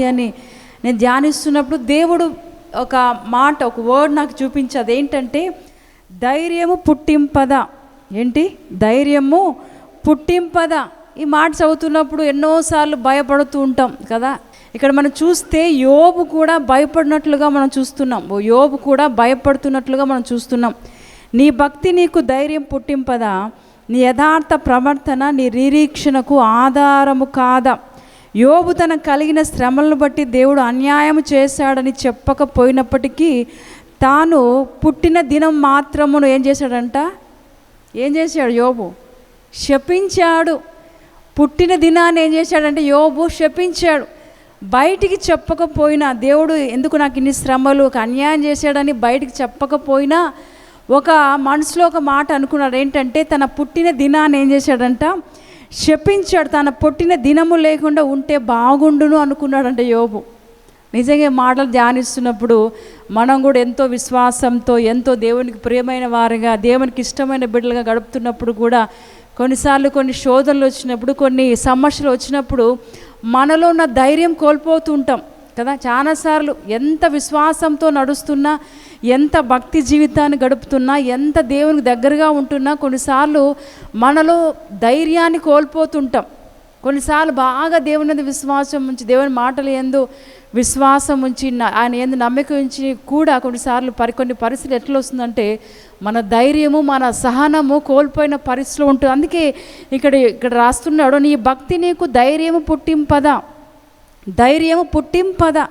వాక్యాన్ని నేను ధ్యానిస్తున్నప్పుడు దేవుడు ఒక మాట ఒక వర్డ్ నాకు చూపించి అదేంటంటే ధైర్యము పుట్టింపద. ఏంటి? ధైర్యము పుట్టింపద. ఈ మాట చదువుతున్నప్పుడు ఎన్నోసార్లు భయపడుతూ ఉంటాం కదా. ఇక్కడ మనం చూస్తే యోబు కూడా భయపడినట్లుగా మనం చూస్తున్నాం. ఓ యోబు కూడా భయపడుతున్నట్లుగా మనం చూస్తున్నాం. నీ భక్తి నీకు ధైర్యం పుట్టింపదా? నీ యథార్థ ప్రవర్తన నీ నిరీక్షణకు ఆధారము కాదా? యోబు తన కలిగిన శ్రమలను బట్టి దేవుడు అన్యాయం చేశాడని చెప్పకపోయినప్పటికీ తాను పుట్టిన దినం మాత్రమును ఏం చేశాడంట? ఏం చేశాడు యోబు? శపించాడు. పుట్టిన దినాన్ని ఏం చేశాడంటే యోబు శపించాడు. బయటికి చెప్పకపోయినా దేవుడు ఎందుకు నాకు ఇన్ని శ్రమలు ఒక అన్యాయం చేశాడని బయటికి చెప్పకపోయినా ఒక మనసులో ఒక మాట అనుకున్నాడు. ఏంటంటే తన పుట్టిన దినాన్ని ఏం చేశాడంట? శపించాడు. తన పుట్టిన దినము లేకుండా ఉంటే బాగుండును అనుకున్నాడంట యోబు. నిజంగా మాటలు ధ్యానిస్తున్నప్పుడు మనం కూడా ఎంతో విశ్వాసంతో ఎంతో దేవునికి ప్రియమైన వారిగా దేవునికి ఇష్టమైన బిడ్డలుగా గడుపుతున్నప్పుడు కూడా కొన్నిసార్లు కొన్ని శోధనలు వచ్చినప్పుడు కొన్ని సమస్యలు వచ్చినప్పుడు మనలో ఉన్న ధైర్యం కోల్పోతూ ఉంటాం కదా. చాలాసార్లు ఎంత విశ్వాసంతో నడుస్తున్నా ఎంత భక్తి జీవితాన్ని గడుపుతున్నా ఎంత దేవునికి దగ్గరగా ఉంటున్నా కొన్నిసార్లు మనలో ధైర్యాన్ని కోల్పోతుంటాం. కొన్నిసార్లు బాగా దేవుని మీద విశ్వాసం ఉంచి దేవుని మాటలు ఎందు విశ్వాసం ఉంచి న- ఆయన ఎందు నమ్మకం ఉంచి కూడా కొన్నిసార్లు పరి కొన్ని పరిస్థితులు ఎట్లా వస్తుందంటే మన ధైర్యము మన సహనము కోల్పోయిన పరిస్థితిలో ఉంటుంది అందుకే ఇక్కడ ఇక్కడ రాస్తున్నాడు నీ భక్తి నీకు ధైర్యము పుట్టింపదా. ధైర్యము పుట్టింపదా.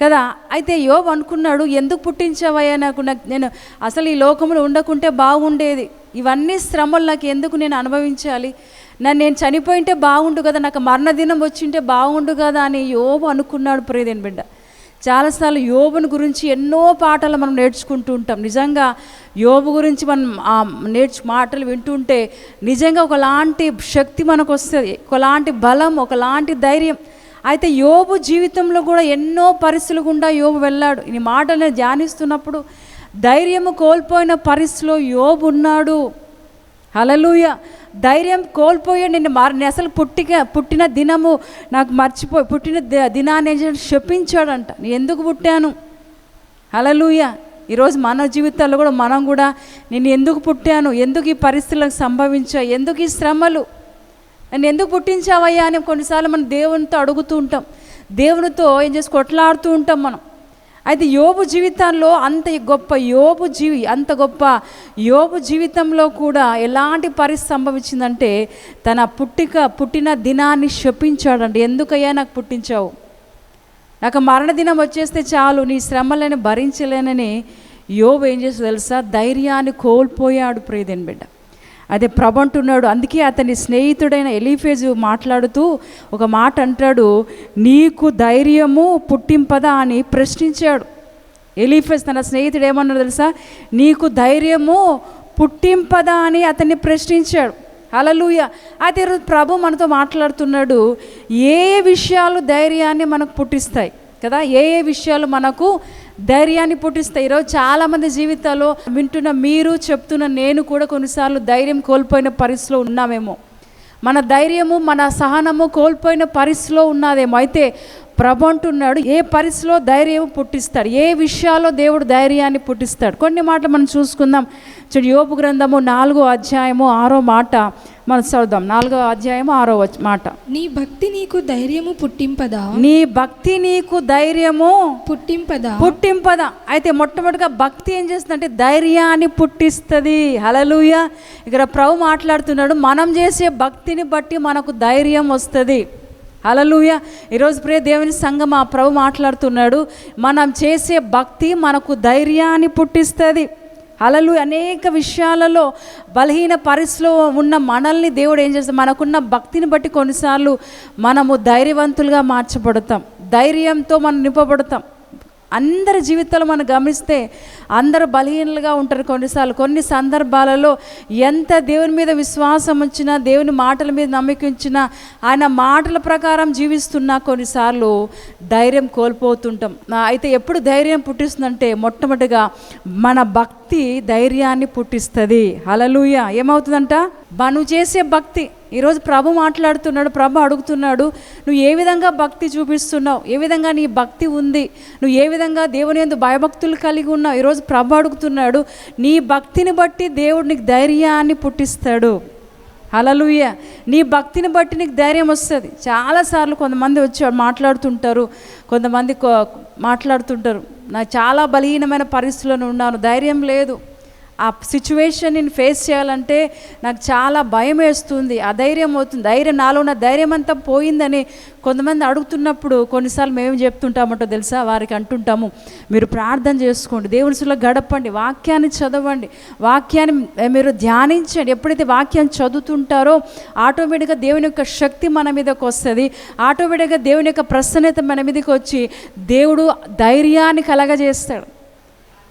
కదా? అయితే యోబు అనుకున్నాడు ఎందుకు పుట్టించావయ్యా? నాకు నాకు నేను అసలు ఈ లోకంలో ఉండకుంటే బాగుండేది. ఇవన్నీ శ్రమలు నాకు ఎందుకు నేను అనుభవించాలి? నన్ను నేను చనిపోయింటే బాగుండు కదా? నాకు మరణదినం వచ్చింటే బాగుండు కదా? అని యోబు అనుకున్నాడు ప్రియదేని బిడ్డ. చాలాసార్లు యోబుని గురించి ఎన్నో పాటలు మనం నేర్చుకుంటూ ఉంటాం. నిజంగా యోబు గురించి మనం నేర్చు మాటలు వింటుంటే నిజంగా ఒకలాంటి శక్తి మనకు వస్తుంది ఒకలాంటి బలం ఒకలాంటి ధైర్యం. అయితే యోబు జీవితంలో కూడా ఎన్నో పరిస్థితులు గుండా యోబు వెళ్ళాడు. ఈ మాటలను ధ్యానిస్తున్నప్పుడు ధైర్యము కోల్పోయిన పరిస్థితిలో యోబు ఉన్నాడు. హలలుయ ధైర్యం కోల్పోయి నేను మార్ అసలు పుట్టిక పుట్టిన దినము నాకు మర్చిపోయి పుట్టిన దినాన్ని శపించాడంట. నేను ఎందుకు పుట్టాను? హలలుయ ఈరోజు మన జీవితాల్లో కూడా మనం కూడా నేను ఎందుకు పుట్టాను? ఎందుకు ఈ పరిస్థితులకు సంభవించా ఎందుకు ఈ శ్రమలు? నన్ను ఎందుకు పుట్టించావయ్యా అని కొన్నిసార్లు మనం దేవునితో అడుగుతూ ఉంటాం. దేవునితో ఏం చేసి కొట్లాడుతూ ఉంటాం మనం. అయితే యోబు జీవితాల్లో అంత గొప్ప యోబు జీవి అంత గొప్ప యోబు జీవితంలో కూడా ఎలాంటి పరిస్థితి సంభవించిందంటే తన పుట్టిక పుట్టిన దినాన్ని శపించాడండి. ఎందుకయ్యా నాకు పుట్టించావు? నాకు మరణదినం వచ్చేస్తే చాలు నీ శ్రమలను భరించలేనని యోబు ఏం చేసి తెలుసా? ధైర్యాన్ని కోల్పోయాడు ప్రియదేని బిడ్డ. అదే ప్రభు అంటున్నాడు అందుకే అతని స్నేహితుడైన ఎలిఫేజు మాట్లాడుతూ ఒక మాట అంటాడు నీకు ధైర్యము పుట్టింపదా అని ప్రశ్నించాడు. ఎలిఫేజ్ తన స్నేహితుడు ఏమన్నాడు తెలుసా? నీకు ధైర్యము పుట్టింపదా అని అతన్ని ప్రశ్నించాడు. అలలుయ అయితే ఈరోజు ప్రభు మనతో మాట్లాడుతున్నాడు ఏ విషయాలు ధైర్యాన్ని మనకు పుట్టిస్తాయి? కదా ఏ ఏ విషయాలు మనకు ధైర్యాన్ని పుట్టిస్తాయి. ఈరోజు చాలామంది జీవితాల్లో వింటున్న మీరు చెప్తున్న నేను కూడా కొన్నిసార్లు ధైర్యం కోల్పోయిన పరిస్థితిలో ఉన్నామేమో. మన ధైర్యము మన సహనము కోల్పోయిన పరిస్థితిలో ఉన్నదేమో. అయితే ప్రభు అంటున్నాడు ఏ పరిస్థితిలో ధైర్యం పుట్టిస్తాడు? ఏ విషయాల్లో దేవుడు ధైర్యాన్ని పుట్టిస్తాడు? కొన్ని మాటలు మనం చూసుకుందాం. చూడు యోపు గ్రంథము నాలుగో అధ్యాయము ఆరో మాట. మనం చదువుదాం. నాలుగో అధ్యాయము ఆరో మాట. నీ భక్తి నీకు ధైర్యము పుట్టింపదా? నీ భక్తి నీకు ధైర్యము పుట్టింపదా? పుట్టింపద. అయితే మొట్టమొదటిగా భక్తి ఏం చేస్తుందంటే ధైర్యాన్ని పుట్టిస్తుంది. హలలుయ ఇక్కడ ప్రభు మాట్లాడుతున్నాడు మనం చేసే భక్తిని బట్టి మనకు ధైర్యం వస్తుంది. హలలుయ ఈరోజు ప్రియ దేవుని సంఘం ఆ ప్రభు మాట్లాడుతున్నాడు మనం చేసే భక్తి మనకు ధైర్యాన్ని పుట్టిస్తుంది. అలలు అనేక విషయాలలో బలహీన పరిస్థితిలో ఉన్న మనల్ని దేవుడు ఏం చేస్తాడు? మనకున్న భక్తిని బట్టి కొన్నిసార్లు మనము ధైర్యవంతులుగా మార్చబడతాం. ధైర్యంతో మనం నింపబడతాం. అందరి జీవితాలు మనం గమనిస్తే అందరూ బలహీనలుగా ఉంటారు కొన్నిసార్లు. కొన్ని సందర్భాలలో ఎంత దేవుని మీద విశ్వాసం ఉంచినా దేవుని మాటల మీద నమ్మకించినా ఆయన మాటల ప్రకారం జీవిస్తున్నా కొన్నిసార్లు ధైర్యం కోల్పోతుంటాం. నా- అయితే ఎప్పుడు ధైర్యం పుట్టిస్తుందంటే మొట్టమొదటిగా మన భక్తి ధైర్యాన్ని పుట్టిస్తుంది. అలలుయ ఏమవుతుందంట? మనం చేసే భక్తి. ఈరోజు ప్రభు మాట్లాడుతున్నాడు ప్రభు అడుగుతున్నాడు నువ్వు ఏ విధంగా భక్తి చూపిస్తున్నావు? ఏ విధంగా నీ భక్తి ఉంది? నువ్వు ఏ విధంగా దేవుని ఎందు భయభక్తులు కలిగి ఉన్నావు? ఈరోజు ప్రభు అడుగుతున్నాడు నీ భక్తిని బట్టి దేవుడు నీకు ధైర్యాన్ని పుట్టిస్తాడు. హలలుయ నీ భక్తిని బట్టి నీకు ధైర్యం వస్తుంది. చాలాసార్లు కొంతమంది వచ్చి మాట్లాడుతుంటారు కొంతమంది మాట్లాడుతుంటారు నా చాలా బలహీనమైన పరిస్థితుల్లో ఉన్నాను ధైర్యం లేదు. ఆ సిచ్యువేషన్ని నేను ఫేస్ చేయాలంటే నాకు చాలా భయం వేస్తుంది అధైర్యం అవుతుంది. ధైర్యం నాలో ఉన్న ధైర్యం అంతా పోయిందని కొంతమంది అడుగుతున్నప్పుడు కొన్నిసార్లు మేము చెప్తుంటామంటో తెలుసా? వారికి అంటుంటాము మీరు ప్రార్థన చేసుకోండి దేవుని సులో గడపండి వాక్యాన్ని చదవండి వాక్యాన్ని మీరు ధ్యానించండి. ఎప్పుడైతే వాక్యాన్ని చదువుతుంటారో ఆటోమేటిక్గా దేవుని యొక్క శక్తి మన మీదకి వస్తుంది. ఆటోమేటిక్గా దేవుని యొక్క ప్రసన్నత మన మీదకి వచ్చి దేవుడు ధైర్యాన్ని కలగజేస్తాడు.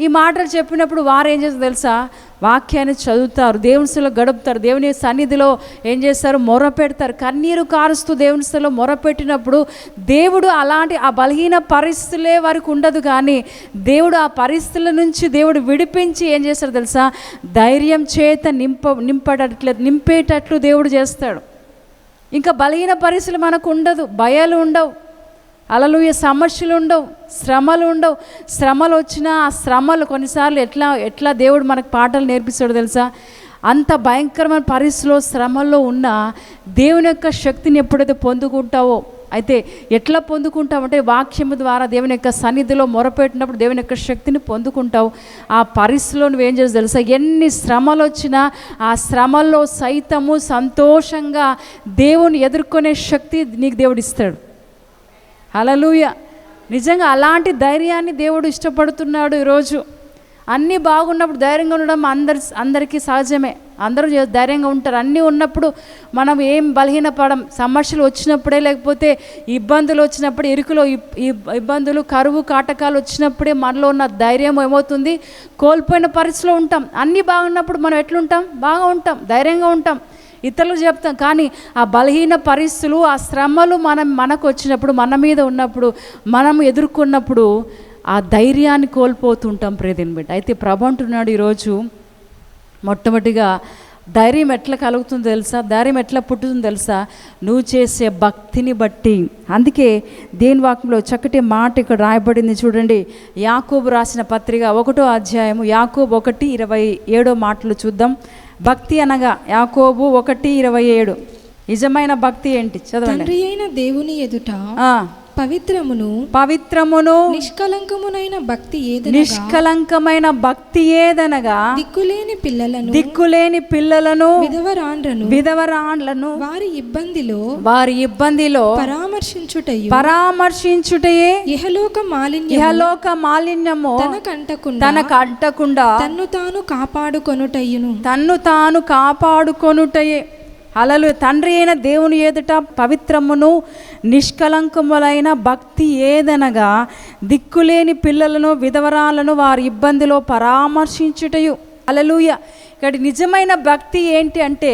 ఈ మాటలు చెప్పినప్పుడు వారు ఏం చేస్తారు తెలుసా? వాక్యాన్ని చదువుతారు దేవుని స్థలో గడుపుతారు దేవుని సన్నిధిలో ఏం చేస్తారు? మొర పెడతారు. కన్నీరు కారుస్తూ దేవుని స్థితిలో మొర పెట్టినప్పుడు దేవుడు అలాంటి ఆ బలహీన పరిస్థితులే వారికి ఉండదు కానీ దేవుడు ఆ పరిస్థితుల నుంచి దేవుడు విడిపించి ఏం చేస్తాడు తెలుసా? ధైర్యం చేత నింప నింపడట్లేదు నింపేటట్లు దేవుడు చేస్తాడు. ఇంకా బలహీన పరిస్థితులు మనకు ఉండదు భయాలు ఉండవు. అలలుయ సమస్యలు ఉండవు శ్రమలు ఉండవు. శ్రమలు వచ్చినా ఆ శ్రమలు కొన్నిసార్లు ఎట్లా ఎట్లా దేవుడు మనకు పాటలు నేర్పిస్తాడో తెలుసా? అంత భయంకరమైన పరిస్థితిలో శ్రమల్లో ఉన్న దేవుని యొక్క శక్తిని ఎప్పుడైతే పొందుకుంటావో అయితే ఎట్లా పొందుకుంటావంటే వాక్యం ద్వారా దేవుని యొక్క సన్నిధిలో మొరపెట్టినప్పుడు దేవుని యొక్క శక్తిని పొందుకుంటావు. ఆ పరిస్థితిలో నువ్వేం చేసి తెలుసా? ఎన్ని శ్రమలు వచ్చినా ఆ శ్రమల్లో సైతము సంతోషంగా దేవుని ఎదుర్కొనే శక్తి నీకు దేవుడు ఇస్తాడు. హలలుయ నిజంగా అలాంటి ధైర్యాన్ని దేవుడు ఇష్టపడుతున్నాడు ఈరోజు. అన్నీ బాగున్నప్పుడు ధైర్యంగా ఉండడం అందరి అందరికీ సహజమే. అందరూ ధైర్యంగా ఉంటారు. అన్నీ ఉన్నప్పుడు మనం ఏం బలహీనపడం సమస్యలు వచ్చినప్పుడే లేకపోతే ఇబ్బందులు వచ్చినప్పుడు ఇరుకులో ఇబ్బందులు కరువు కాటకాలు వచ్చినప్పుడే మనలో ఉన్న ధైర్యం ఏమవుతుంది? కోల్పోయిన పరిస్థితిలో ఉంటాం. అన్నీ బాగున్నప్పుడు మనం ఎట్లుంటాం? బాగా ఉంటాం. ధైర్యంగా ఉంటాం. ఇతరులు చెప్తాం కానీ ఆ బలహీన పరిస్థితులు ఆ శ్రమలు మనం మనకు వచ్చినప్పుడు మన మీద ఉన్నప్పుడు మనం ఎదుర్కొన్నప్పుడు ఆ ధైర్యాన్ని కోల్పోతుంటాం ప్రేదిని బిడ్డ. అయితే ప్రభు అంటున్నాడు ఈరోజు మొట్టమొదటిగా ధైర్యం ఎట్లా కలుగుతుందో తెలుసా? ధైర్యం ఎట్లా పుట్టుతుందో తెలుసా? నువ్వు చేసే భక్తిని బట్టి. అందుకే దేని వాక్యంలో చక్కటి మాట ఇక్కడ రాయబడింది చూడండి. యాకోబు రాసిన పత్రిక ఒకటో అధ్యాయము యాకోబు ఒకటి ఇరవై ఏడో మాటలు చూద్దాం. భక్తి అనగా యాకోబు ఒకటి ఇరవై ఏడు. నిజమైన భక్తి ఏంటి? చదవండి. తండ్రి అయిన దేవుని ఎదుట ఆ, పవిత్రమును పవిత్రమును నిష్కలంకమునైన భక్తి ఏదనగా నిష్కలంకమైన భక్తి ఏదనగా దిక్కులేని పిల్లలను దిక్కులేని పిల్లలను విధవరాండ్రను విధవరాండ్లను వారి ఇబ్బందిలో వారి ఇబ్బందిలో పరామర్శించుటయు. పరామర్శించుటయే ఇహలోక మాలిన్య ఇహలోక మాలిన్యము తనకంటకుండా తనకు అంటకుండా తన్ను తాను కాపాడుకొనుటయ్యును తన్ను తాను కాపాడుకొనుటయే. అలలు తండ్రి అయిన దేవుని ఎదుట పవిత్రమును నిష్కలంకములైన భక్తి ఏదనగా దిక్కులేని పిల్లలను విధవరాలను వారి ఇబ్బందిలో పరామర్శించుటయు. అలలుయ ఇక్కడ నిజమైన భక్తి ఏంటి అంటే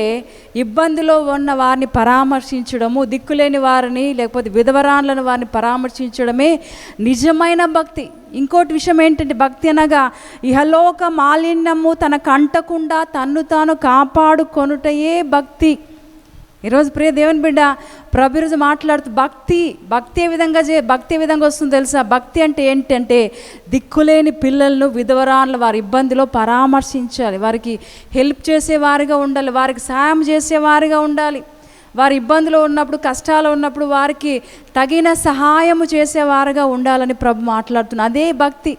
ఇబ్బందిలో ఉన్న వారిని పరామర్శించడము దిక్కులేని వారిని లేకపోతే విధవరాలను వారిని పరామర్శించడమే నిజమైన భక్తి. ఇంకోటి విషయం ఏంటంటే భక్తి అనగా ఇహలోక మాలిన్యము తన కంటకుండా తన్ను తాను కాపాడుకొనుటయే భక్తి. ఈరోజు ప్రియ దేవుని బిడ్డ ప్రభు ఈరోజు మాట్లాడుతూ భక్తి భక్తి ఏ విధంగా చే భక్తి ఏ విధంగా వస్తుందో తెలుసా? భక్తి అంటే ఏంటంటే దిక్కులేని పిల్లలను విధవరాన్లు వారి ఇబ్బందిలో పరామర్శించాలి. వారికి హెల్ప్ చేసేవారిగా ఉండాలి. వారికి సాయం చేసేవారిగా ఉండాలి. వారి ఇబ్బందులు ఉన్నప్పుడు కష్టాలు ఉన్నప్పుడు వారికి తగిన సహాయము చేసేవారుగా ఉండాలని ప్రభు మాట్లాడుతున్నారు అదే భక్తి.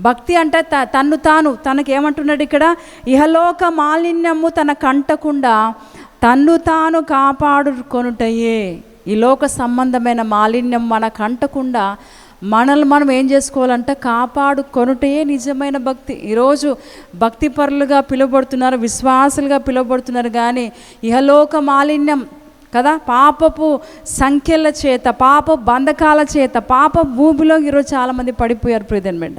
భక్తి అంటే త తన్ను తాను. తనకేమంటున్నాడు ఇక్కడ? ఇహలోక మాలిన్యము తన కంటకుండా తన్ను తాను కాపాడుకొనుటయే. ఈ లోక సంబంధమైన మాలిన్యం మనకు అంటకుండా మనల్ని మనం ఏం చేసుకోవాలంటే కాపాడుకొనుటయే నిజమైన భక్తి. ఈరోజు భక్తి పరులుగా పిలువబడుతున్నారు విశ్వాసులుగా పిలువబడుతున్నారు కానీ ఇహలోక మాలిన్యం కదా పాపపు సంఖ్యల చేత పాప బంధకాల చేత పాప భూమిలో ఈరోజు చాలామంది పడిపోయారు ప్రియదన్ బిడ్డ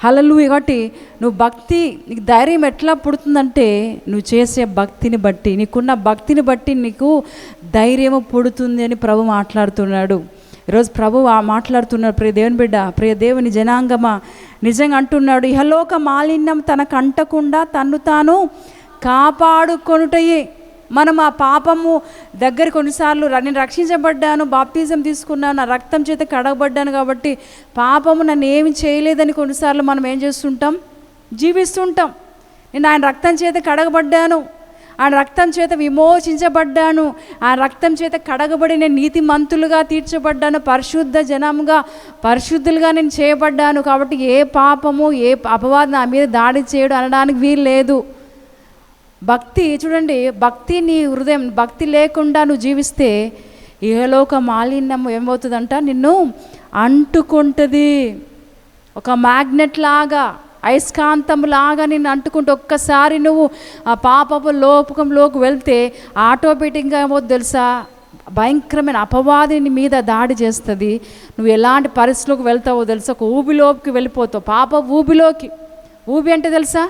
హలలు కాబట్టి నువ్వు భక్తి నీకు ధైర్యం ఎట్లా పుడుతుందంటే నువ్వు చేసే భక్తిని బట్టి నీకున్న భక్తిని బట్టి నీకు ధైర్యము పుడుతుంది అని ప్రభు మాట్లాడుతున్నాడు. ఈరోజు ప్రభు మాట్లాడుతున్నాడు ప్రియ దేవుని బిడ్డ ప్రియ దేవుని జనాంగమా నిజంగా అంటున్నాడు ఇహలోక మాలిన్యం తనకు అంటకుండా తన్ను తాను కాపాడుకొనుటయే. మనం ఆ పాపము దగ్గర కొన్నిసార్లు నేను రక్షించబడ్డాను బాప్తిజం తీసుకున్నాను నా రక్తం చేత కడగబడ్డాను కాబట్టి పాపము నన్ను ఏమి చేయలేదని కొన్నిసార్లు మనం ఏం చేస్తుంటాం? జీవిస్తుంటాం. నేను ఆయన రక్తం చేత కడగబడ్డాను ఆయన రక్తం చేత విమోచించబడ్డాను ఆ రక్తం చేత కడగబడి నేను నీతి మంతులుగా తీర్చబడ్డాను పరిశుద్ధ జనముగా పరిశుద్ధులుగా నేను చేయబడ్డాను కాబట్టి ఏ పాపము ఏ అపవాదం నా మీద దాడి చేయడం అనడానికి వీలు లేదు భక్తి చూడండి భక్తి నీ హృదయం భక్తి లేకుండా నువ్వు జీవిస్తే ఏలోక మాలిన్యం ఏమవుతుందంట? నిన్ను అంటుకుంటుంది. ఒక మ్యాగ్నెట్ లాగా అయస్కాంతం లాగా నిన్ను అంటుకుంటూ ఒక్కసారి నువ్వు ఆ పాపపు లోపకంలోకి వెళ్తే ఆటోమేటిక్గా ఏమవుతుంది తెలుసా? భయంకరమైన అపవాదిని మీద దాడి చేస్తుంది. నువ్వు ఎలాంటి పరిస్థితులకు వెళ్తావో తెలుసా? ఒక ఊబిలోకి వెళ్ళిపోతావు. పాప ఊబిలోకి. ఊబి అంటే తెలుసా?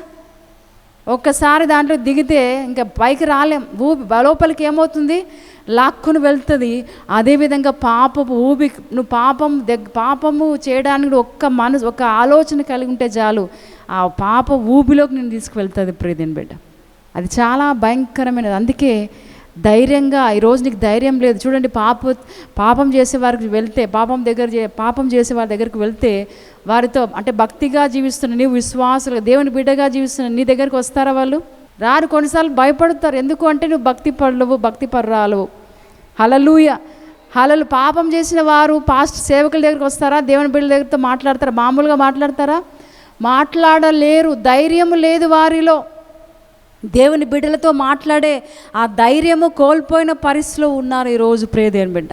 ఒక్కసారి దాంట్లో దిగితే ఇంకా పైకి రాలేం. ఊబి లోపలికి ఏమవుతుంది? లాక్కుని వెళ్తుంది. అదేవిధంగా పాపపు ఊపి నువ్వు పాపం దగ్గ పాపము చేయడానికి కూడా ఒక్క మనసు ఒక ఆలోచన కలిగి ఉంటే చాలు. ఆ పాప ఊబిలోకి నేను తీసుకువెళ్తుంది ప్రీతిని బిడ్డ. అది చాలా భయంకరమైనది. అందుకే ధైర్యంగా ఈరోజు నీకు ధైర్యం లేదు. చూడండి పాప పాపం చేసే వారికి వెళ్తే పాపం దగ్గర చే- పాపం చేసే వారి దగ్గరికి వెళ్తే వారితో అంటే భక్తిగా జీవిస్తున్న నీవు విశ్వాసులు దేవుని బిడ్డగా జీవిస్తున్న నీ దగ్గరికి వస్తారా వాళ్ళు? రారు కొన్నిసార్లు భయపడతారు. ఎందుకు అంటే నువ్వు భక్తి పరులవు భక్తి పర్రాలవు హలలుయ హలలు పాపం చేసిన వారు పాస్ట్ సేవకుల దగ్గరికి వస్తారా? దేవుని బిడ్డల దగ్గరతో మాట్లాడతారా? మామూలుగా మాట్లాడతారా? మాట్లాడలేరు. ధైర్యం లేదు వారిలో. దేవుని బిడ్డలతో మాట్లాడే ఆ ధైర్యము కోల్పోయిన పరిస్థితిలో ఉన్నారు ఈరోజు ప్రేదేని బిడ్డ.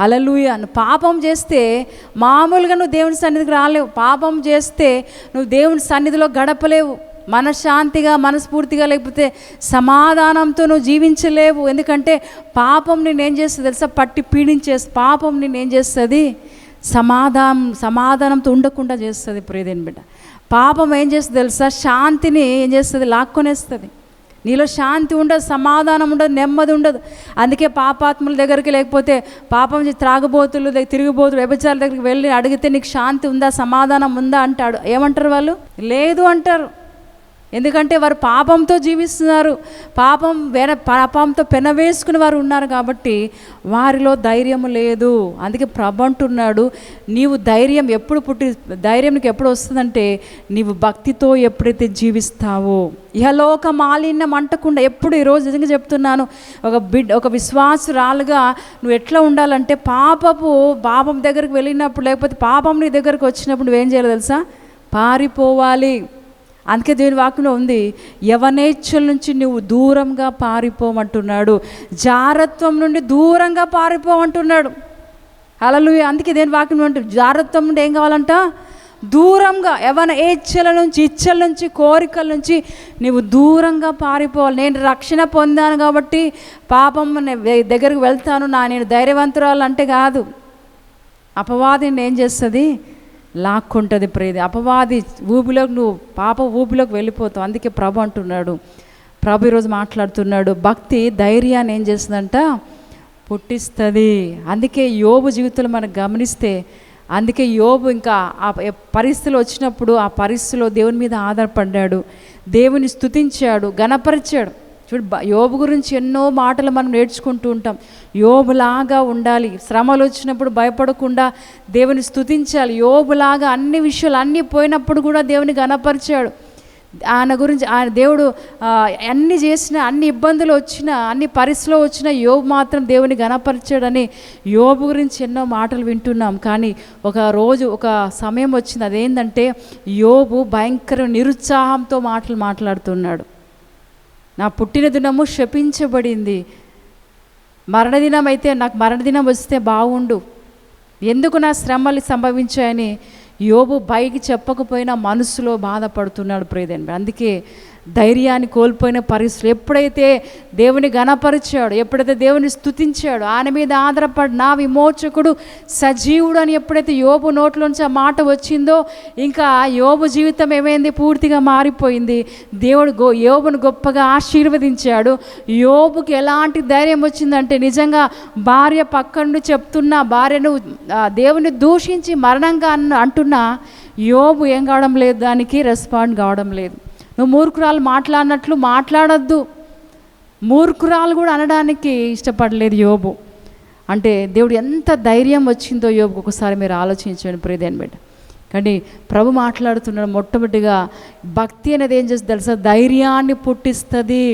అలలుయ పాపం చేస్తే మామూలుగా నువ్వు దేవుని సన్నిధికి రాలేవు. పాపం చేస్తే నువ్వు దేవుని సన్నిధిలో గడపలేవు. మనశ్శాంతిగా మనస్ఫూర్తిగా లేకపోతే సమాధానంతో నువ్వు జీవించలేవు. ఎందుకంటే పాపం నేను ఏం చేస్తుంది తెలుసా? పట్టి పీడించేసి పాపం నేను ఏం చేస్తుంది? సమాధానం సమాధానంతో ఉండకుండా చేస్తుంది ప్రియదేని బిడ్డ. పాపం ఏం చేస్తుంది తెలుసా? శాంతిని ఏం చేస్తుంది? లాక్కొనేస్తుంది. నీలో శాంతి ఉండదు సమాధానం ఉండదు నెమ్మది ఉండదు. అందుకే పాపాత్ముల దగ్గరికి లేకపోతే పాపం త్రాగుబోతులు తిరిగిపోతులు వ్యభిచారుల దగ్గరికి వెళ్ళి అడిగితే నీకు శాంతి ఉందా సమాధానం ఉందా అంటాడు. ఏమంటారు వాళ్ళు? లేదు అంటారు. ఎందుకంటే వారు పాపంతో జీవిస్తున్నారు. పాపం వెన పాపంతో పెనవేసుకుని వారు ఉన్నారు కాబట్టి వారిలో ధైర్యం లేదు. అందుకే ప్రభు అంటున్నాడు నీవు ధైర్యం ఎప్పుడు పుట్టి ధైర్యం నీకు ఎప్పుడు వస్తుందంటే నీవు భక్తితో ఎప్పుడైతే జీవిస్తావో. ఇహలోక మాలిన్యం అంటకుండా ఎప్పుడు ఈరోజు నిజంగా చెప్తున్నాను ఒక బిడ్ ఒక విశ్వాసురాలుగా నువ్వు ఎట్లా ఉండాలంటే పాపపు పాపం దగ్గరికి వెళ్ళినప్పుడు లేకపోతే పాపం నీ దగ్గరకు వచ్చినప్పుడు నువ్వేం చేయాలి తెలుసా? పారిపోవాలి. అందుకే దేవుని వాక్యంలో ఉంది యవనేచ్ఛల నుంచి నువ్వు దూరంగా పారిపోమంటున్నాడు. జారత్వం నుండి దూరంగా పారిపోమంటున్నాడు. అలలు అందుకే దేని వాక్యం అంటే జారత్వం నుండి ఏం కావాలంట? దూరంగా యవన ఏచ్ఛల నుంచి ఇచ్చల నుంచి కోరికల నుంచి నీవు దూరంగా పారిపోవాలి. నేను రక్షణ పొందాను కాబట్టి పాపం నే- దగ్గరికి వెళ్తాను నా నేను ధైర్యవంతురాలు అంటే కాదు. అపవాది ఏం చేస్తుంది? లాక్కుంటుంది ప్రేది అపవాది ఊబిలోకి నువ్వు పాప ఊబిలోకి వెళ్ళిపోతావు. అందుకే ప్రభు అంటున్నాడు. ప్రభు ఈరోజు మాట్లాడుతున్నాడు. భక్తి ధైర్యాన్ని ఏం చేస్తుందంట? పుట్టిస్తుంది. అందుకే యోబు జీవితంలో మనం గమనిస్తే అందుకే యోబు ఇంకా ఆ పరిస్థితులు వచ్చినప్పుడు ఆ పరిస్థితిలో దేవుని మీద ఆధారపడ్డాడు. దేవుని స్తుతించాడు గణపరిచాడు. చూడు యోబు గురించి ఎన్నో మాటలు మనం నేర్చుకుంటూ ఉంటాం. యోబులాగా ఉండాలి. శ్రమలు వచ్చినప్పుడు భయపడకుండా దేవుని స్థుతించాలి యోబులాగా అన్ని విషయాలు అన్నీ పోయినప్పుడు కూడా దేవుని గణపరిచాడు ఆయన గురించి ఆయన దేవుడు అన్ని చేసిన అన్ని ఇబ్బందులు వచ్చిన అన్ని పరిస్థితులు వచ్చిన యోబు మాత్రం దేవుని గణపరిచాడని యోబు గురించి ఎన్నో మాటలు వింటున్నాం. కానీ ఒక రోజు ఒక సమయం వచ్చింది. అదేంటంటే యోబు భయంకర నిరుత్సాహంతో మాటలు మాట్లాడుతున్నాడు. నా పుట్టిన దినము శపించబడింది. మరణదినం అయితే నాకు మరణదినం వస్తే బాగుండు ఎందుకు నా శ్రమలు సంభవించాయని యోబు పైకి చెప్పకపోయినా మనసులో బాధపడుతున్నాడు ప్రియదండి అందుకే ధైర్యాన్ని కోల్పోయిన పరిస్థితులు. ఎప్పుడైతే దేవుని గణపరిచాడు ఎప్పుడైతే దేవుని స్థుతించాడు ఆయన మీద ఆధారపడి నా విమోచకుడు సజీవుడు అని ఎప్పుడైతే యోబు నోట్లోంచి ఆ మాట వచ్చిందో ఇంకా యోబు జీవితం ఏమైంది? పూర్తిగా మారిపోయింది. దేవుడు గో యోబును గొప్పగా ఆశీర్వదించాడు. యోబుకి ఎలాంటి ధైర్యం వచ్చిందంటే నిజంగా భార్య పక్కను చెప్తున్న చెప్తున్నా భార్యను దేవుని దూషించి మరణంగా అంటున్నా యోబు ఏం కావడం లేదు దానికి రెస్పాండ్ కావడం లేదు. నువ్వు మూర్ఖురాలు మాట్లాడినట్లు మాట్లాడద్దు. మూర్ఖురాలు కూడా అనడానికి ఇష్టపడలేదు యోబు. అంటే దేవుడు ఎంత ధైర్యం వచ్చిందో యోబుకు ఒకసారి మీరు ఆలోచించండి ప్రియదేని బిడ్డ. కానీ ప్రభు మాట్లాడుతున్నాడు మొట్టమొదటిగా భక్తి అనేది ఏం చేస్తుంది తెలుసా? ధైర్యాన్ని పుట్టిస్తుంది.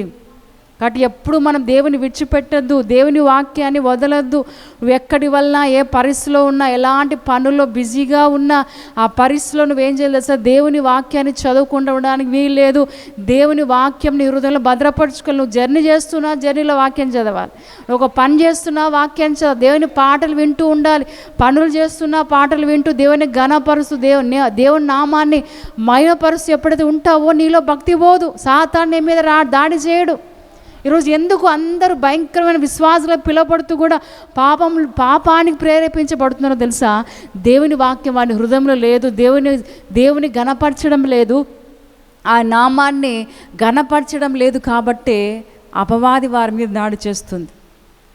కాబట్టి ఎప్పుడు మనం దేవుని విడిచిపెట్టద్దు దేవుని వాక్యాన్ని వదలద్దు. నువ్వు ఎక్కడి వలన ఏ పరిస్థితిలో ఉన్నా ఎలాంటి పనుల్లో బిజీగా ఉన్నా ఆ పరిస్థితిలో నువ్వేం చేయలేదు సార్ దేవుని వాక్యాన్ని చదువుకుంటూ ఉండడానికి వీలు లేదు. దేవుని వాక్యం నీ హృదయంలో భద్రపరచుకోవాలి నువ్వు జర్నీ చేస్తున్నా జర్నీలో వాక్యం చదవాలి. ఒక పని చేస్తున్నా వాక్యం చదవాలి. దేవుని పాటలు వింటూ ఉండాలి. పనులు చేస్తున్నా పాటలు వింటూ దేవుని ఘనపరుస్తూ దేవుని దేవుని నామాన్ని మయపరుస్తూ ఎప్పుడైతే ఉంటావో నీలో భక్తి పోదు. సాతాన్ని మీద రా దాడి చేయడు. ఈరోజు ఎందుకు అందరూ భయంకరమైన విశ్వాసాలు పిలవబడుతూ కూడా పాపం పాపానికి ప్రేరేపించబడుతున్నారో తెలుసా? దేవుని వాక్యం వాడి హృదయంలో లేదు దేవుని దేవుని గణపరచడం లేదు. ఆ నామాన్ని గణపరచడం లేదు కాబట్టే అపవాది వారి మీద దాడి చేస్తుంది.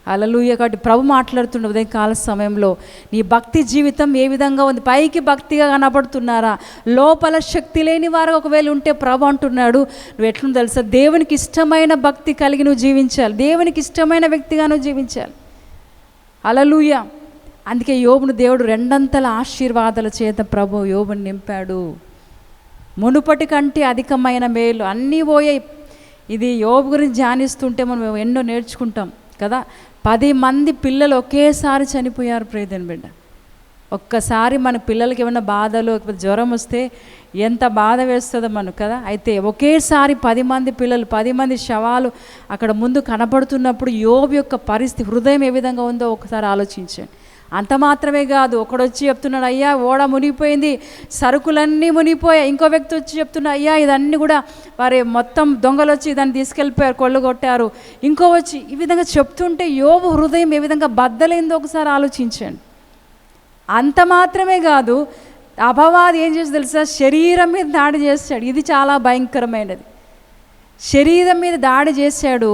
అలలుయ కాబట్టి ప్రభు మాట్లాడుతుండే ఉదయం కాల సమయంలో నీ భక్తి జీవితం ఏ విధంగా ఉంది? పైకి భక్తిగా కనబడుతున్నారా? లోపల శక్తి లేని వారు ఒకవేళ ఉంటే ప్రభు అంటున్నాడు నువ్వు ఎట్లుందో తెలుసా? దేవునికి ఇష్టమైన భక్తి కలిగి నువ్వు జీవించాలి. దేవునికి ఇష్టమైన వ్యక్తిగా నువ్వు జీవించాలి. అలలుయ అందుకే యోబును దేవుడు రెండంతల ఆశీర్వాదాల చేత ప్రభు యోబుని నింపాడు. మునుపటి కంటే అధికమైన మేలు. అన్నీ పోయాయి. ఇది యోబు గురించి ధ్యానిస్తుంటే మనం ఎన్నో నేర్చుకుంటాం కదా? పది మంది పిల్లలు ఒకేసారి చనిపోయారు ప్రియదని బిడ్డ. ఒక్కసారి మన పిల్లలకి ఏమైనా బాధలు లేకపోతే జ్వరం వస్తే ఎంత బాధ వేస్తుందో మనకు కదా. అయితే ఒకేసారి పది మంది పిల్లలు పది మంది శవాలు అక్కడ ముందు కనపడుతున్నప్పుడు యోబు యొక్క పరిస్థితి హృదయం ఏ విధంగా ఉందో ఒకసారి ఆలోచించండి. అంత మాత్రమే కాదు ఒకడొచ్చి చెప్తున్నాడు అయ్యా ఓడ మునిగిపోయింది సరుకులన్నీ మునిగిపోయాయి. ఇంకో వ్యక్తి వచ్చి చెప్తున్నాడు అయ్యా ఇదన్నీ కూడా వారి మొత్తం దొంగలు వచ్చి దాన్ని తీసుకెళ్ళిపోయారు కొళ్ళు కొట్టారు ఇంకో వచ్చి ఈ విధంగా చెప్తుంటే యోబు హృదయం ఏ విధంగా బద్దలైందో ఒకసారి ఆలోచించండి. అంత మాత్రమే కాదు అభవాది ఏం చేసి తెలుసా? శరీరం మీద దాడి చేస్తాడు. ఇది చాలా భయంకరమైనది. శరీరం మీద దాడి చేశాడు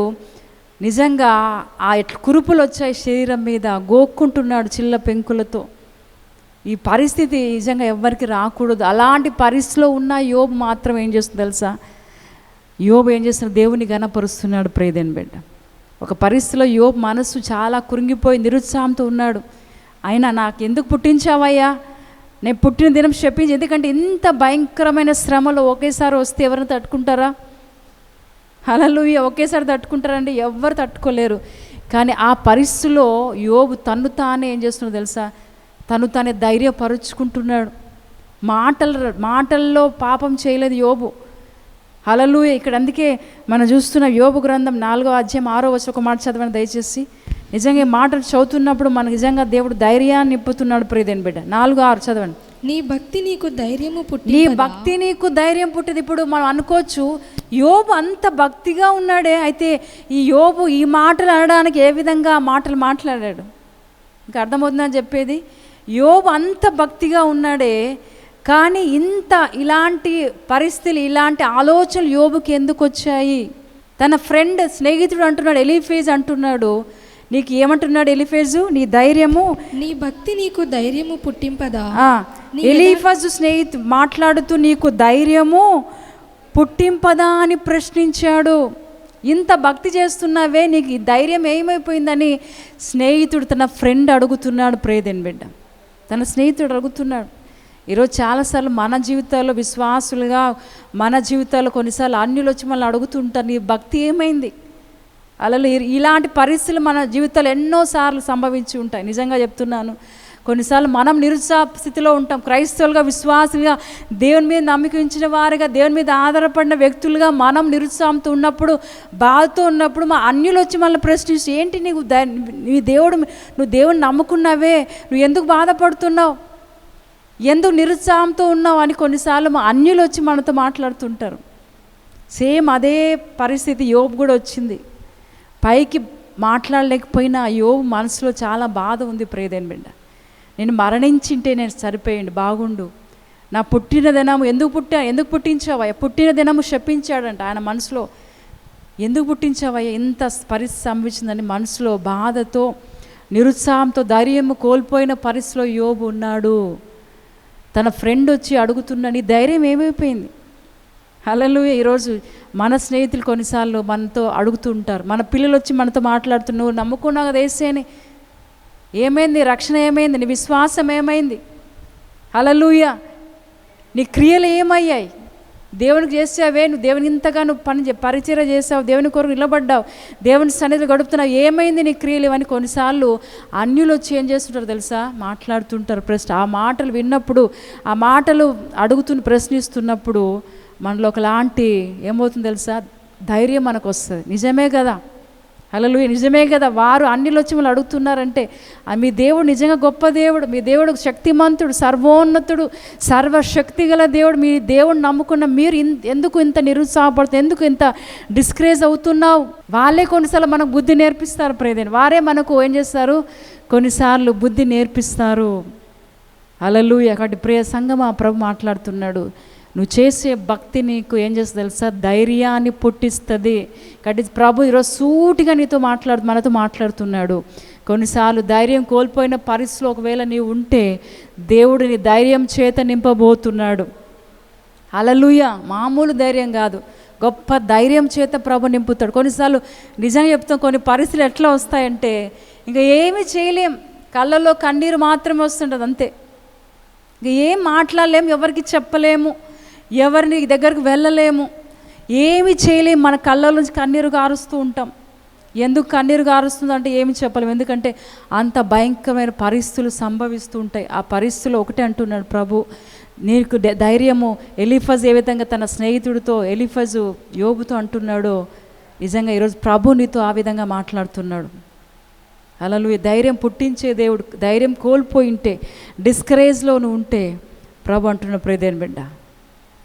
నిజంగా ఆ ఎట్ల కురుపులు వచ్చాయి శరీరం మీద గోక్కుంటున్నాడు చిల్ల పెంకులతో. ఈ పరిస్థితి నిజంగా ఎవ్వరికి రాకూడదు. అలాంటి పరిస్థితిలో ఉన్న యోబు మాత్రం ఏం చేస్తుంది తెలుసా? యోబు ఏం చేస్తున్నాడు? దేవుని గనపరుస్తున్నాడు ప్రేదేని బిడ్డ. ఒక పరిస్థితిలో యోబు మనస్సు చాలా కురింగిపోయి నిరుత్సాహంతో ఉన్నాడు. అయినా నాకు ఎందుకు పుట్టించావయ్యా? నేను పుట్టిన దినం చెప్పించి ఎందుకంటే ఇంత భయంకరమైన శ్రమలో ఒకేసారి వస్తే ఎవరిని తట్టుకుంటారా? హలలుయ ఒకేసారి తట్టుకుంటారండి ఎవ్వరు తట్టుకోలేరు. కానీ ఆ పరిస్థితిలో యోబు తను తానే ఏం చేస్తున్నాడు తెలుసా? తను తానే ధైర్యపరుచుకుంటున్నాడు. మాటల మాటల్లో పాపం చేయలేదు యోబు. హలలుయ ఇక్కడ అందుకే మనం చూస్తున్న యోబు గ్రంథం నాలుగో అధ్యాయం ఆరో వచ్చి ఒక మాట చదవండి దయచేసి. నిజంగా మాటలు చదువుతున్నప్పుడు మనకు నిజంగా దేవుడు ధైర్యాన్ని నింపుతున్నాడు ప్రియదేని బిడ్డ. నాలుగు ఆరు చదవండి. నీ భక్తి నీకు ధైర్యము పుట్టి నీ భక్తి నీకు ధైర్యం పుట్టింది. ఇప్పుడు మనం అనుకోవచ్చు యోబు అంత భక్తిగా ఉన్నాడే. అయితే ఈ యోబు ఈ మాటలు అనడానికి ఏ విధంగా ఆ మాటలు మాట్లాడాడు? ఇంకా అర్థమవుతుందని చెప్పేది? యోబు అంత భక్తిగా ఉన్నాడే కానీ ఇంత ఇలాంటి పరిస్థితులు ఇలాంటి ఆలోచనలు యోబుకి ఎందుకు వచ్చాయి? తన ఫ్రెండ్ స్నేహితుడు అంటున్నాడు ఎలిఫేజ్ అంటున్నాడు నీకు ఏమంటున్నాడు ఎలిఫేజు? నీ ధైర్యము? నీ భక్తి నీకు ధైర్యము పుట్టింపదా? ఎలీఫజు స్నేహితు మాట్లాడుతూ నీకు ధైర్యము? పుట్టింపదా అని ప్రశ్నించాడు. ఇంత భక్తి చేస్తున్నావే నీకు ఈ ధైర్యం ఏమైపోయిందని స్నేహితుడు తన ఫ్రెండ్ అడుగుతున్నాడు ప్రేదన్ బిడ్డ. తన స్నేహితుడు అడుగుతున్నాడు ఈరోజు చాలాసార్లు మన జీవితాల్లో విశ్వాసులుగా మన జీవితాల్లో కొన్నిసార్లు అన్యులు వచ్చి మనల్ని అడుగుతుంటారు నీ భక్తి ఏమైంది? అలా ఇలాంటి పరిస్థితులు మన జీవితాలు ఎన్నోసార్లు సంభవించి ఉంటాయి. నిజంగా చెప్తున్నాను కొన్నిసార్లు మనం నిరుత్సాహ స్థితిలో ఉంటాం. క్రైస్తవులుగా విశ్వాసులుగా దేవుని మీద నమ్మకించిన వారిగా దేవుని మీద ఆధారపడిన వ్యక్తులుగా మనం నిరుత్సాహంతో ఉన్నప్పుడు బాధతో ఉన్నప్పుడు మా అన్యులు వచ్చి మనల్ని ప్రశ్నించి ఏంటి నీకు నీ దేవుడు నువ్వు దేవుని నమ్ముకున్నావే? నువ్వు ఎందుకు బాధపడుతున్నావు? ఎందుకు నిరుత్సాహంతో ఉన్నావు? అని కొన్నిసార్లు మా అన్యులు వచ్చి మనతో మాట్లాడుతుంటారు. సేమ్ అదే పరిస్థితి యోబు కూడా వచ్చింది. పైకి మాట్లాడలేకపోయినా యోబు మనసులో చాలా బాధ ఉంది ప్రేదేని బిడ్డ. నేను మరణించింటే నేను సరిపోయింది బాగుండు. నా పుట్టిన దినము ఎందుకు పుట్టా ఎందుకు పుట్టించావయ్యా? పుట్టిన దినము శపించాడంట ఆయన మనసులో. ఎందుకు పుట్టించావయ్యా? ఇంత పరిస్థితి సంభవించిందని మనసులో బాధతో నిరుత్సాహంతో ధైర్యము కోల్పోయిన పరిస్థితిలో యోబు ఉన్నాడు. తన ఫ్రెండ్ వచ్చి అడుగుతున్న నీ ధైర్యం ఏమైపోయింది? అలలు ఈరోజు మన స్నేహితులు కొన్నిసార్లు మనతో అడుగుతుంటారు. మన పిల్లలు వచ్చి మనతో మాట్లాడుతూ నువ్వు నమ్ముకున్నావు కదా ఏసేని? ఏమైంది? రక్షణ ఏమైంది? నీ విశ్వాసం ఏమైంది? అలలుయ నీ క్రియలు ఏమయ్యాయి? దేవునికి చేసావే నువ్వు దేవుని ఇంతగా నువ్వు పని చే- చేసావు దేవుని కొరకు నిలబడ్డావు దేవుని సన్నిధిలో గడుపుతున్నావు. ఏమైంది నీ క్రియలు ఇవన్నీ? కొన్నిసార్లు అన్యులు వచ్చి ఏం చేస్తుంటారు తెలుసా? మాట్లాడుతుంటారు. ప్రశ్న ఆ మాటలు విన్నప్పుడు ఆ మాటలు అడుగుతున్న ప్రశ్నిస్తున్నప్పుడు మనలో ఒకలాంటి ఏమవుతుంది తెలుసా? ధైర్యం మనకు వస్తుంది నిజమే కదా? అలలు నిజమే కదా వారు అన్నిలు వచ్చి అడుగుతున్నారంటే ఆ మీ దేవుడు నిజంగా గొప్ప దేవుడు మీ దేవుడు శక్తిమంతుడు సర్వోన్నతుడు సర్వశక్తి గల దేవుడు మీ దేవుడిని నమ్ముకున్న మీరు ఇన్ ఎందుకు ఇంత నిరుత్సాహపడుతుంది ఎందుకు ఇంత డిస్కరేజ్ అవుతున్నావు? వాళ్ళే కొన్నిసార్లు మనకు బుద్ధి నేర్పిస్తారు ప్రేదేని వారే మనకు ఏం చేస్తారు? కొన్నిసార్లు బుద్ధి నేర్పిస్తారు. అలలు అక్కడి ప్రియ సంగమా ప్రభు మాట్లాడుతున్నాడు. నువ్వు చేసే భక్తి నీకు ఏం చేస్తుంది తెలుసా? ధైర్యాన్ని పుట్టిస్తుంది. కాబట్టి ప్రభు ఈరోజు సూటిగా నీతో మాట్లాడు మనతో మాట్లాడుతున్నాడు. కొన్నిసార్లు ధైర్యం కోల్పోయిన పరిస్థితిలో ఒకవేళ నీవు ఉంటే దేవుడు నీ ధైర్యం చేత నింపబోతున్నాడు. అలలుయ మామూలు ధైర్యం కాదు. గొప్ప ధైర్యం చేత ప్రభు నింపుతాడు. కొన్నిసార్లు నిజంగా చెప్తాం కొన్ని పరిస్థితులు ఎట్లా వస్తాయంటే ఇంకా ఏమీ చేయలేం. కళ్ళల్లో కన్నీరు మాత్రమే వస్తుంటుంది అంతే. ఇంకా ఏం మాట్లాడలేము ఎవరికి చెప్పలేము. ఎవరిని దగ్గరకు వెళ్ళలేము. ఏమి చేయలేము. మన కళ్ళ నుంచి కన్నీరు గారుస్తూ ఉంటాం. ఎందుకు కన్నీరు గారుస్తుంది అంటే ఏమి చెప్పలేము. ఎందుకంటే అంత భయంకరమైన పరిస్థితులు సంభవిస్తూ ఉంటాయి. ఆ పరిస్థితులు ఒకటే అంటున్నాడు ప్రభు. నీకు ధైర్యము ఎలిఫజ్ ఏ విధంగా తన స్నేహితుడితో ఎలిఫజు యోగుతో అంటున్నాడో నిజంగా ఈరోజు ప్రభు నీతో ఆ విధంగా మాట్లాడుతున్నాడు. అలలు ధైర్యం పుట్టించే దేవుడు ధైర్యం కోల్పోయి ఉంటే డిస్కరేజ్లో నువ్వు ఉంటే ప్రభు అంటున్న ప్రేదేని బిడ్డ.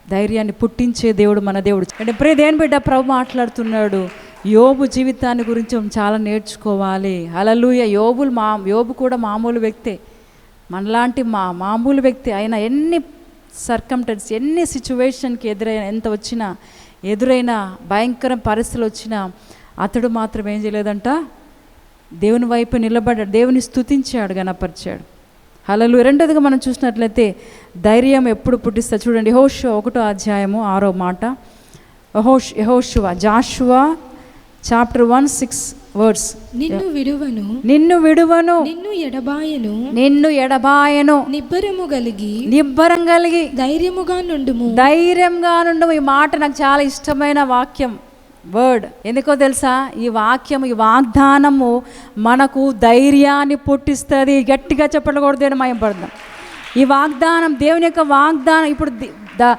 ధైర్యాన్ని పుట్టించే దేవుడు మన దేవుడు. అంటే ప్రేదేని బిడ్డ ప్రభు మాట్లాడుతున్నాడు. యోబు జీవితాన్ని గురించి మనం చాలా నేర్చుకోవాలి. అలలుయ యోబులు మా యోబు కూడా మామూలు వ్యక్తే. మనలాంటి మా మామూలు వ్యక్తి అయినా ఎన్ని సర్కంటెన్స్ ఎన్ని సిచ్యువేషన్కి ఎదురైన ఎంత వచ్చినా ఎదురైన భయంకర పరిస్థితులు వచ్చినా అతడు మాత్రం ఏం చేయలేదంట? దేవుని వైపు నిలబడ్డాడు దేవుని స్థుతించాడు గనపరిచాడు హలలు రెండోదిగా మనం చూసినట్లయితే ధైర్యం ఎప్పుడు పుట్టిస్తా చూడండి. యహోషువ ఒకటో అధ్యాయము ఆరో మాట. యహోష్ యహోషువ Joshua chapter one six words. నిన్ను విడువను. నిన్ను విడువను. నిన్ను ఎడబాయను. నిన్ను ఎడబాయను. నిబ్బరము కలిగి. నిబ్బరం కలిగి. ధైర్యముగా నుండుము. ధైర్యంగా నుండి ఈ మాట నాకు చాలా ఇష్టమైన వాక్యం. వర్డ్ ఎందుకో తెలుసా? ఈ వాక్యం ఈ వాగ్దానము మనకు ధైర్యాన్ని పుట్టిస్తుంది. గట్టిగా చెప్పకూడదు మయం పడదాం ఈ వాగ్దానం దేవుని యొక్క వాగ్దానం ఇప్పుడు ద-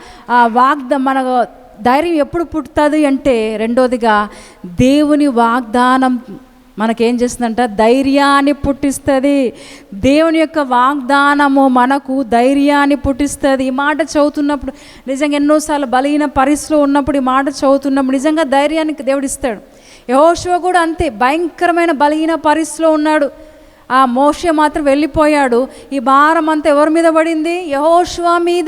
వాగ్ద మన ధైర్యం ఎప్పుడు పుట్టుతుంది అంటే రెండోదిగా దేవుని వాగ్దానం మనకేం చేస్తుందంట? ధైర్యాన్ని పుట్టిస్తుంది. దేవుని యొక్క వాగ్దానము మనకు ధైర్యాన్ని పుట్టిస్తుంది. ఈ మాట చదువుతున్నప్పుడు నిజంగా ఎన్నోసార్లు బలహీన పరిస్థితిలో ఉన్నప్పుడు ఈ మాట చదువుతున్నప్పుడు నిజంగా ధైర్యానికి దేవుడు ఇస్తాడు. యహోశివ కూడా అంతే భయంకరమైన బలహీన పరిస్థితిలో ఉన్నాడు. ఆ మోషే మాత్రం వెళ్ళిపోయాడు. ఈ భారం అంతా ఎవరి మీద పడింది? యహోశివ మీద.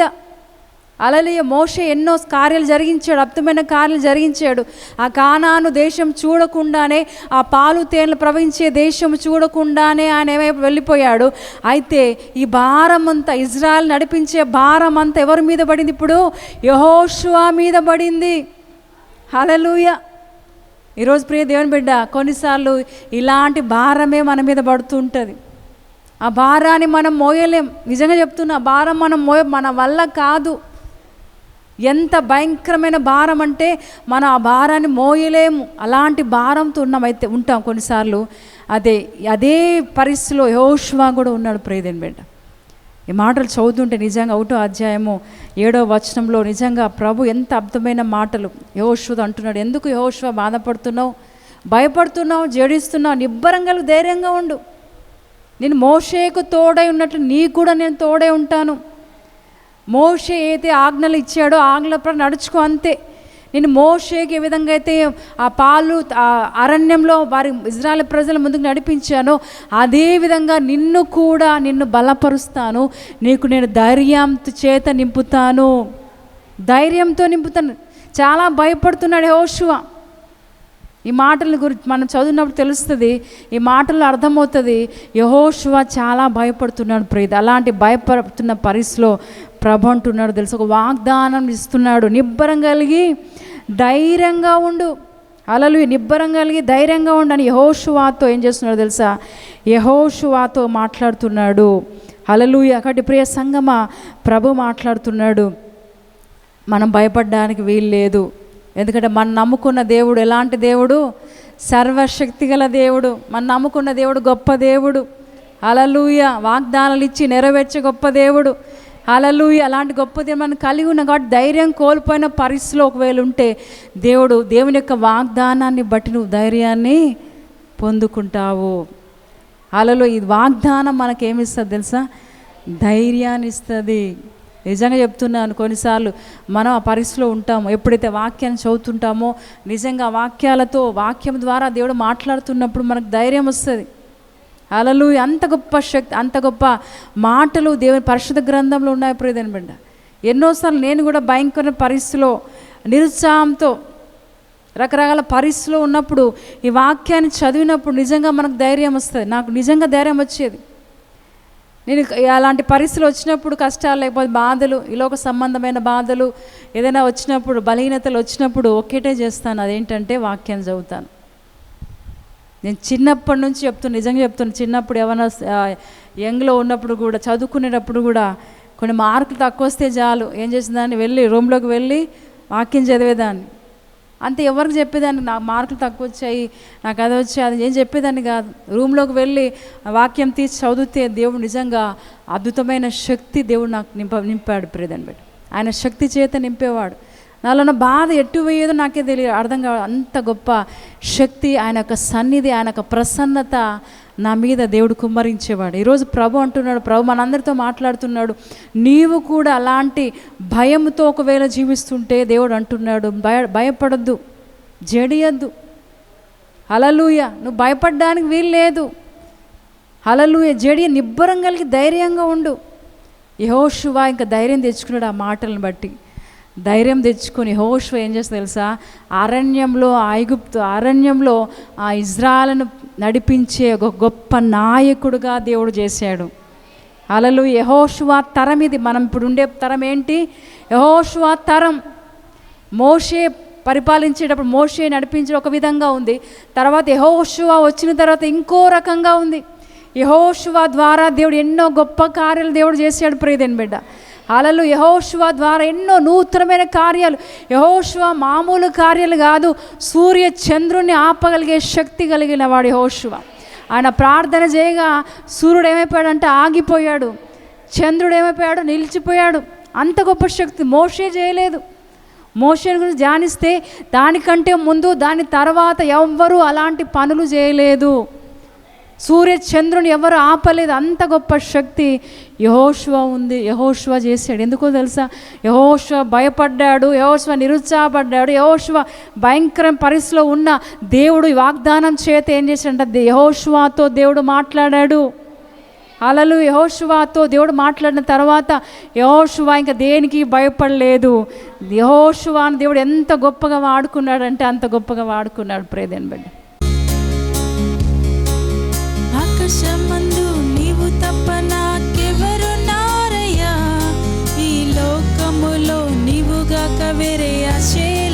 అలలియ మోషే ఎన్నో కార్యాలు జరిగించాడు అద్భుతమైన కార్యాలు జరిగించాడు. ఆ కానాను దేశం చూడకుండానే ఆ పాలు తేనెలు ప్రవహించే దేశం చూడకుండానే ఆయన ఏమైపు వెళ్ళిపోయాడు. అయితే ఈ భారం అంతా ఇజ్రాయల్ నడిపించే భారం అంతా ఎవరి మీద పడింది ఇప్పుడు? యహోషువా మీద పడింది. హలలుయ ఈరోజు ప్రియ దేవుని బిడ్డ కొన్నిసార్లు ఇలాంటి భారమే మన మీద పడుతుంటుంది. ఆ భారాన్ని మనం మోయలేం. నిజంగా చెప్తున్నా భారం మనం మోయ మన వల్ల కాదు. ఎంత భయంకరమైన భారం అంటే మనం ఆ భారాన్ని మోయలేము. అలాంటి భారంతో ఉన్నామైతే ఉంటాం కొన్నిసార్లు. అదే అదే పరిస్థితిలో యోష్వా కూడా ఉన్నాడు ప్రేదన్ బిడ్డ. ఈ మాటలు చదువుతుంటే నిజంగా ఒకటో అధ్యాయము ఏడో వచనంలో నిజంగా ప్రభు ఎంత అర్థమైన మాటలు యోశ్వతో అంటున్నాడు. ఎందుకు యోశ్వ బాధపడుతున్నావు? భయపడుతున్నావు? జడిస్తున్నావు? నిబ్బరంగా ధైర్యంగా ఉండు. నేను మోషేకు తోడై ఉన్నట్లు నీకు కూడా నేను తోడై ఉంటాను. మోషే అయితే ఆజ్ఞలు ఇచ్చాడో ఆజ్ఞల ప్రకారం నడుచుకో అంతే. నేను మోషేకి ఏ విధంగా అయితే ఆ పాలు ఆ అరణ్యంలో వారి ఇజ్రాయల్ ప్రజల ముందుకు నడిపించానో అదే విధంగా నిన్ను కూడా నిన్ను బలపరుస్తాను. నీకు నేను ధైర్యం చేత నింపుతాను. ధైర్యంతో నింపుతాను. చాలా భయపడుతున్నాడు హోషువ ఈ మాటల గురించి మనం చదివినప్పుడు తెలుస్తుంది ఈ మాటలు అర్థమవుతుంది యహోశివ చాలా భయపడుతున్నాడు ప్రీతి అలాంటి భయపడుతున్న పరిస్థితిలో ప్రభు అంటున్నాడు తెలుసు? ఒక వాగ్దానం ఇస్తున్నాడు. నిబ్బరం కలిగి ధైర్యంగా ఉండు. అలలు నిబ్బరం కలిగి ధైర్యంగా ఉండని యహోషువాతో ఏం చేస్తున్నాడు తెలుసా? యహోషువాతో మాట్లాడుతున్నాడు. అలలు అక్కడి ప్రియ సంగమ ప్రభు మాట్లాడుతున్నాడు. మనం భయపడడానికి వీలు లేదు. ఎందుకంటే మనం నమ్ముకున్న దేవుడు ఎలాంటి దేవుడు? సర్వశక్తి గల దేవుడు. మనం నమ్ముకున్న దేవుడు గొప్ప దేవుడు. అలలుయ వాగ్దానాలు ఇచ్చి నెరవేర్చే గొప్ప దేవుడు. అలలుయ అలాంటి గొప్ప దేవుడు మనం కలిగి ఉన్న కాబట్టి ధైర్యం కోల్పోయిన పరిస్థితిలో ఒకవేళ ఉంటే దేవుడు దేవుని యొక్క వాగ్దానాన్ని బట్టి నువ్వు ధైర్యాన్ని పొందుకుంటావు. అలలో ఈ వాగ్దానం మనకేమిస్తుంది తెలుసా? ధైర్యాన్ని ఇస్తుంది. నిజంగా చెప్తున్నాను కొన్నిసార్లు మనం ఆ పరిస్థితిలో ఉంటాము. ఎప్పుడైతే వాక్యాన్ని చదువుతుంటామో నిజంగా వాక్యాలతో వాక్యం ద్వారా దేవుడు మాట్లాడుతున్నప్పుడు మనకు ధైర్యం వస్తుంది. అలలు అంత గొప్ప శక్తి అంత గొప్ప మాటలు దేవుని పరిశుద్ధ గ్రంథంలో ఉన్నాయి ప్రియదని బిడ్డ. ఎన్నోసార్లు నేను కూడా భయంకర పరిస్థితిలో నిరుత్సాహంతో రకరకాల పరిస్థితిలో ఉన్నప్పుడు ఈ వాక్యాన్ని చదివినప్పుడు నిజంగా మనకు ధైర్యం వస్తుంది. నాకు నిజంగా ధైర్యం వచ్చేది. నేను అలాంటి పరిస్థితులు వచ్చినప్పుడు కష్టాలు లేకపోతే బాధలు ఇలోక సంబంధమైన బాధలు ఏదైనా వచ్చినప్పుడు బలహీనతలు వచ్చినప్పుడు ఒక్కటే చేస్తాను. అదేంటంటే వాక్యం చదువుతాను. నేను చిన్నప్పటి నుంచి చెప్తున్నా నిజంగా చెప్తున్నా చిన్నప్పుడు ఏమైనా యంగ్లో ఉన్నప్పుడు కూడా చదువుకునేటప్పుడు కూడా కొన్ని మార్కులు తక్కువ వస్తే చాలు. ఏం చేసిందాన్ని? వెళ్ళి రూమ్లోకి వెళ్ళి వాక్యం చదివేదాన్ని. అంతే ఎవరికి చెప్పేదాన్ని? నా మార్కులు తక్కువ వచ్చాయి నాకు అది వచ్చాయి అది ఏం చెప్పేదాన్ని కాదు. రూమ్లోకి వెళ్ళి వాక్యం తీసి చదివితే దేవుడు నిజంగా అద్భుతమైన శక్తి దేవుడు నాకు నింప నింపాడు ప్రియదని బట్టి ఆయన శక్తి చేత నింపేవాడు. నాలో ఉన్న బాధ ఎట్టు పోయేదో నాకే తెలియదు. అర్థం కాదు అంత గొప్ప శక్తి ఆయన యొక్క సన్నిధి ఆయన యొక్క ప్రసన్నత నా మీద దేవుడు కుమ్మరించేవాడు. ఈరోజు ప్రభు అంటున్నాడు ప్రభు మనందరితో మాట్లాడుతున్నాడు. నీవు కూడా అలాంటి భయంతో ఒకవేళ జీవిస్తుంటే దేవుడు అంటున్నాడు భయ భయపడద్దు జడియద్దు. అలలుయ నువ్వు భయపడడానికి వీలు లేదు అలలుయ జడియ నిబ్బరం కలిగి ధైర్యంగా ఉండు. యహోషువా ఇంకా ధైర్యం తెచ్చుకున్నాడు ఆ మాటలను బట్టి. ధైర్యం తెచ్చుకొని హోష్ ఏం చేస్తా తెలుసా? అరణ్యంలో ఐగుప్తు అరణ్యంలో ఆ ఇజ్రాయలను నడిపించే ఒక గొప్ప నాయకుడుగా దేవుడు చేశాడు. అలలు యహోషువా తరం ఇది. మనం ఇప్పుడు ఉండే తరం ఏంటి? యహోషువా తరం. మోషే పరిపాలించేటప్పుడు మోషే నడిపించే ఒక విధంగా ఉంది. తర్వాత యహోషువా వచ్చిన తర్వాత ఇంకో రకంగా ఉంది. యహోషువా ద్వారా దేవుడు ఎన్నో గొప్ప కార్యాలు దేవుడు చేశాడు. ప్రియదేని బిడ్డ. అలలు యహోశివ ద్వారా ఎన్నో నూతనమైన కార్యాలు యహోశివ మామూలు కార్యాలు కాదు సూర్య చంద్రుణ్ణి ఆపగలిగే శక్తి కలిగిన వాడు యహోశివ ఆయన ప్రార్థన చేయగా సూర్యుడు ఏమైపోయాడంటే ఆగిపోయాడు. చంద్రుడు ఏమైపోయాడు? నిలిచిపోయాడు. అంత గొప్ప శక్తి మోషే చేయలేదు. మోషన్ గురించి ధ్యానిస్తే దానికంటే ముందు దాని తర్వాత ఎవ్వరూ అలాంటి పనులు చేయలేదు. సూర్య చంద్రుని ఎవరు ఆపలేదు? అంత గొప్ప శక్తి యహోష్వ ఉంది. యహోష్వ చేశాడు. ఎందుకో తెలుసా? యహోష్వ భయపడ్డాడు. యహోష్వ నిరుత్సాహపడ్డాడు. యహోష్వ భయంకర పరిస్థితిలో ఉన్న దేవుడు వాగ్దానం చేత ఏం చేశాడంటే యహోష్వాతో దేవుడు మాట్లాడాడు. అలలు యహోషువాతో దేవుడు మాట్లాడిన తర్వాత యహోషువా ఇంకా దేనికి భయపడలేదు? యహోషువాని దేవుడు ఎంత గొప్పగా వాడుకున్నాడంటే అంత గొప్పగా వాడుకున్నాడు. ప్రేదేని బిడ్డ. నీవు ఈ లోకములో వేరే ఆశే